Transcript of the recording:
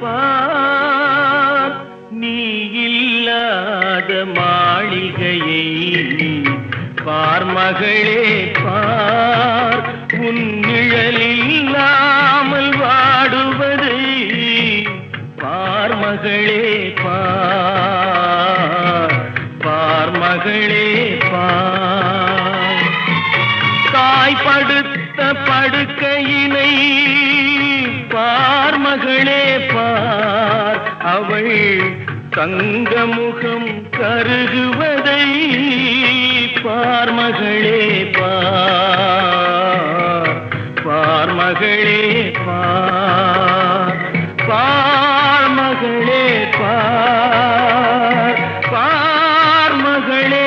அழைப்பார் நீ இல்லாத மாளிகையை பார் மகளே பார். உன் நிழலில்லாமல் வாடுவது பார் மகளே பார். பார் மகளே பார். தாய் படுத்த மகளே பார். அவள் தங்கமுகம் கருகுவதை பார் மகளே பார். பார் மகளே பார். பார் மகளே பார். பார் மகளே